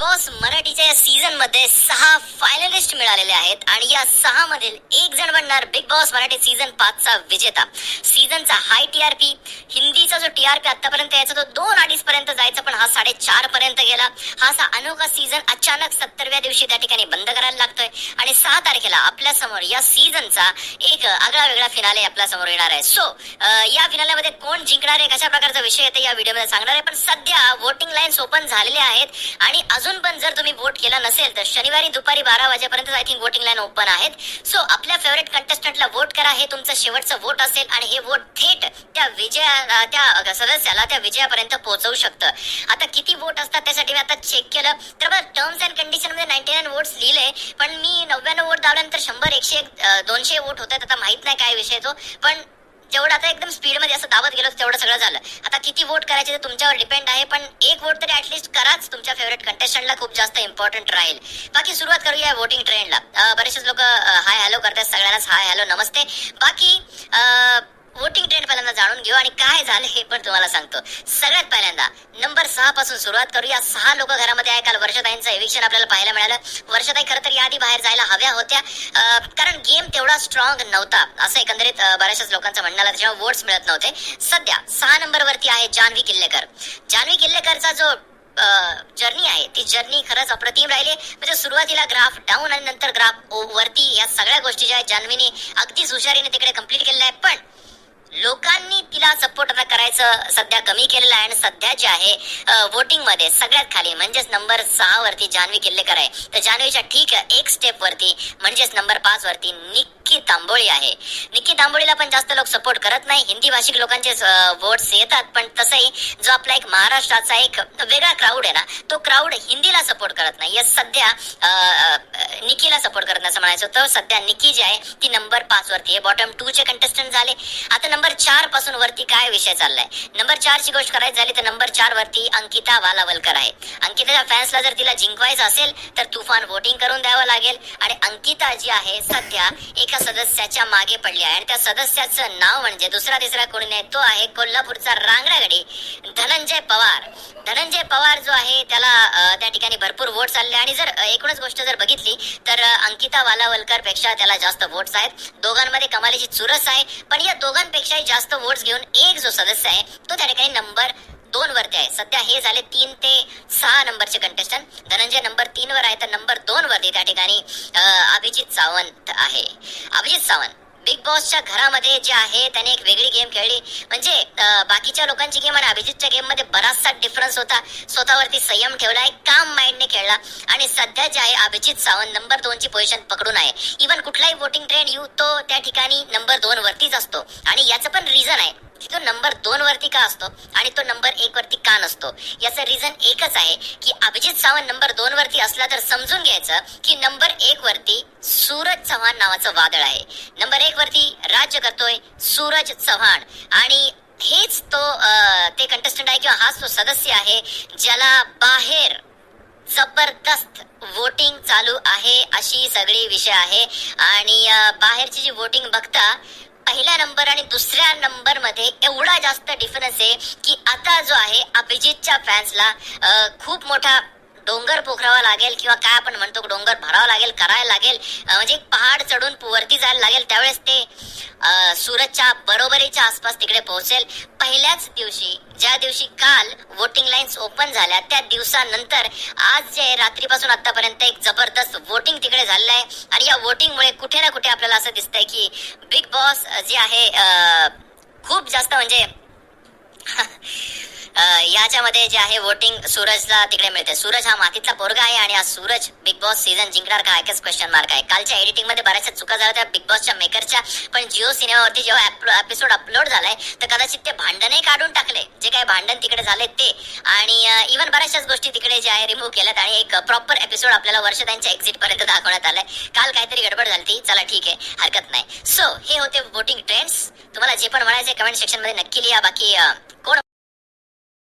Boss मराठीच्या या सीझनमध्ये सहा फायनलिस्ट मिळालेले आहेत आणि या सहा मधील एक जण बनणार बिग बॉस मराठी सीझन पाच चा विजेता सीझनचा हाय टीआरपी हिंदीचा जो टीआरपी आतापर्यंत यायचा तो दोन अडीच पर्यंत जायचा पण हा साडेचार पर्यंत गेला. हा असा अनोखा सीझन अचानक सत्तरव्या दिवशी त्या ठिकाणी बंद करायला लागतोय आणि सहा तारखेला आपल्यासमोर या सीझनचा एक आगळा वेगळा फिनाले आपल्यासमोर येणार आहे. सो या फिनाल्यामध्ये कोण जिंकणार आहे कशा प्रकारचा विषय येते या व्हिडिओमध्ये सांगणार आहे पण सध्या वोटिंग लाईन्स ओपन झालेल्या आहेत आणि अजून पण जर तुम्ही वोट केला नसेल तर शनिवारी दुपारी बारा वाजेपर्यंत I think voting line open आहेत. सो आपल्या फेवरेट कंटेस्टंटला वोट करा. हे तुमचं शेवटचं वोट असेल आणि हे वोट थेट त्या विजया त्या सदस्याला त्या विजयापर्यंत पोहोचवू शकतं. आता किती वोट असतात त्यासाठी मी आता चेक केलं. तर बघा टर्म्स अँड कंडिशनमध्ये नाईन्टी नाईन वोट्स लिहिले. पण मी नव्याण्णव वोट दावल्यानंतर शंभर एकशे एक दोनशे वोट होत आहेत आता माहीत नाही काय विषय तो. पण तेवढं आता एकदम स्पीडमध्ये असं दावत गेलो तेवढं सगळं झालं. आता किती वोट करायचे ते तुमच्यावर डिपेंड आहे पण एक वोट तरी ऍटलीस्ट कराच तुमच्या फेवरेट कंटेस्टंटला खूप जास्त इम्पॉर्टंट राहील. बाकी सुरुवात करूया वोटिंग ट्रेंडला बरेचसे लोक हाय हॅलो करतात सगळ्यांनाच हाय हॅलो नमस्ते. बाकी वोटिंग ट्रेंड पहिल्यांदा जाणून घेऊ आणि काय झालं हे पण तुम्हाला सांगतो. सगळ्यात पहिल्यांदा नंबर सहा पासून सुरुवात करूया. सहा लोक घरामध्ये आहे काल वर्षताईंचं एविक्शन आपल्याला पाहायला मिळालं. वर्षताई खरं तर याआधी बाहेर जायला हव्या होत्या. अं, तेवढा स्ट्रॉंग नव्हता. असं एकंदरीत बऱ्याचशाच लोकांचं म्हणणं आलं त्याच्यामुळे वोट्स मिळत नव्हते. सध्या सहा नंबरवरती आहे जान्हवी किल्लेकर. जान्हवी किल्लेकरचा जो जर्नी आहे ती जर्नी खरंच अप्रतिम राहिली. म्हणजे सुरुवातीला ग्राफ डाऊन आणि नंतर ग्राफ वरती या सगळ्या गोष्टी ज्या आहेत जान्हवीने अगदीच हुशारीने तिकडे कंप्लीट केलेल्या आहे पण लोकांनी तिला सपोर्ट आता करायचं सध्या कमी केलेलं आहे आणि सध्या जे आहे वोटिंगमध्ये सगळ्यात खाली म्हणजेच नंबर सहा वरती जान्हवी किल्लेकर आहे. तर जान्हवीच्या ठीक एक स्टेप वरती म्हणजेच नंबर पाच वरती निक्की तांबोळी आहे. निक्की तांबोळीला पण जास्त लोक सपोर्ट करत नाही. हिंदी भाषिक लोकांचे वोट्स येतात पण तसंही जो आपला एक महाराष्ट्राचा एक वेगळा क्राऊड आहे ना तो क्राऊड हिंदीला सपोर्ट करत नाही. सध्या निकीला सपोर्ट करत नाही असं म्हणायचं. होतं सध्या निकी जी आहे ती नंबर पाच वरती आहे. बॉटम टू चे कंटेस्टंट झाले. आता नंबर चारपासून वरती काय विषय चाललाय? नंबर चार ची गोष्ट करायची झाली तर नंबर चार वरती अंकिता वालावलकर आहे. अंकिताच्या फॅन्सला जर तिला जिंकवायचं असेल तर तुफान वोटिंग करून द्यावं लागेल. आणि अंकिता जी आहे सध्या एका सदस्याच्या मागे पडली आहे. आणि त्या सदस्याचं नाव म्हणजे दुसरा तिसरा कोणी नाही तो आहे कोल्हापूरचा रांगडागडी धनंजय पवार. धनंजय पवार जो आहे त्याला त्या ठिकाणी भरपूर वोट्स चालले आणि जर एकूणच गोष्ट जर बघितली तर अंकिता वालावलकरपेक्षा त्याला जास्त वोट्स आहेत. दोघांमध्ये कमालीची चुरस आहे. पण या दोघांपेक्षा दोघांपेक्षाही जास्त वोट्स घेऊन एक जो सदस्य आहे तो त्या ठिकाणी नंबर दोन वरती आहे. सध्या हे झाले तीन ते सहा नंबरचे कंटेस्टंट धनंजय नंबर तीन वर आहे तर नंबर दोन वरती त्या ठिकाणी अभिजित सावंत आहे. अभिजित सावंत. बिग बॉसच्या घरामध्ये जे आहे त्याने एक वेगळी गेम खेळली. म्हणजे बाकीच्या लोकांची गेम आणि अभिजितच्या गेममध्ये बराचसा डिफरन्स होता. स्वतःवरती संयम ठेवला एक काम माइंडने खेळला. आणि सध्या जे आहे अभिजित सावंत नंबर दोन ची पोझिशन पकडून आहे. इव्हन कुठलाही वोटिंग ट्रेंड येऊ तो त्या ठिकाणी नंबर दोन वरतीच असतो. आणि याचं पण रिझन आहे. की तो नंबर दोन वरती का असतो आणि तो नंबर एक वरती का नसतो? याचं रिझन एकच आहे की अभिजित सावंत नंबर दोन वरती असला तर समजून घ्यायचं की नंबर एक वरती सूरज चव्हाण नावाचं वादळ आहे. नंबर एक वरती राज्य करतोय सूरज चव्हाण. आणि हेच तो ते कंटेस्टंट आहे किंवा हाच तो सदस्य आहे ज्याला बाहेर जबरदस्त वोटिंग चालू आहे अशी सगळी विषय आहे. आणि बाहेरची जी वोटिंग बघता पहिल्या नंबर आणि दुसऱ्या नंबरमध्ये एवढा जास्त डिफरन्स आहे की आता जो आहे अभिजितच्या फॅन्सला खूप मोठा डोंगर पोखरावा लागेल किंवा काय आपण म्हणतो डोंगर भरावा लागेल करायला लागेल. म्हणजे एक पहाड चढून वरती जायला लागेल. त्यावेळेस ते सूरजच्या सुरतच्या बरोबरीच्या आसपास तिकडे पोहोचेल. पहिल्याच दिवशी ज्या दिवशी काल वोटिंग लाईन्स ओपन झाल्या त्या दिवसानंतर आज जे रात्रीपासून आतापर्यंत एक जबरदस्त वोटिंग तिकडे झालेलं आहे. आणि या वोटिंगमुळे कुठे ना कुठे आपल्याला असं दिसतंय की बिग बॉस जे आहे खूप जास्त म्हणजे याच्यामध्ये जे आहे वोटिंग सूरजला तिकडे मिळते. सूरज हा मातीतला पोरगा आहे आणि हा सूरज बिग बॉस सीझन जिंकणार का? एकच क्वेश्चन मार्क आहे. कालच्या एडिटिंगमध्ये बऱ्याचशा चुका झाल्या होत्या बिग बॉसच्या मेकरच्या पण जिओ सिनेमावरती जेव्हा एपिसोड अपलोड झालाय तर कदाचित ते भांडणही काढून टाकले. जे काही भांडण तिकडे झाले ते. आणि इव्हन बऱ्याचशाच गोष्टी तिकडे जे आहे रिमूव्ह केल्यात आणि एक प्रॉपर एपिसोड आपल्याला वर्ष त्यांच्या एक्झिट पर्यंत दाखवण्यात आलाय. काल काहीतरी गडबड झाली चला ठीक आहे. हरकत नाही. सो हे होते वोटिंग ट्रेंड्स तुम्हाला जे पण म्हणायचे कमेंट सेक्शनमध्ये नक्की लिहा. बाकी कोण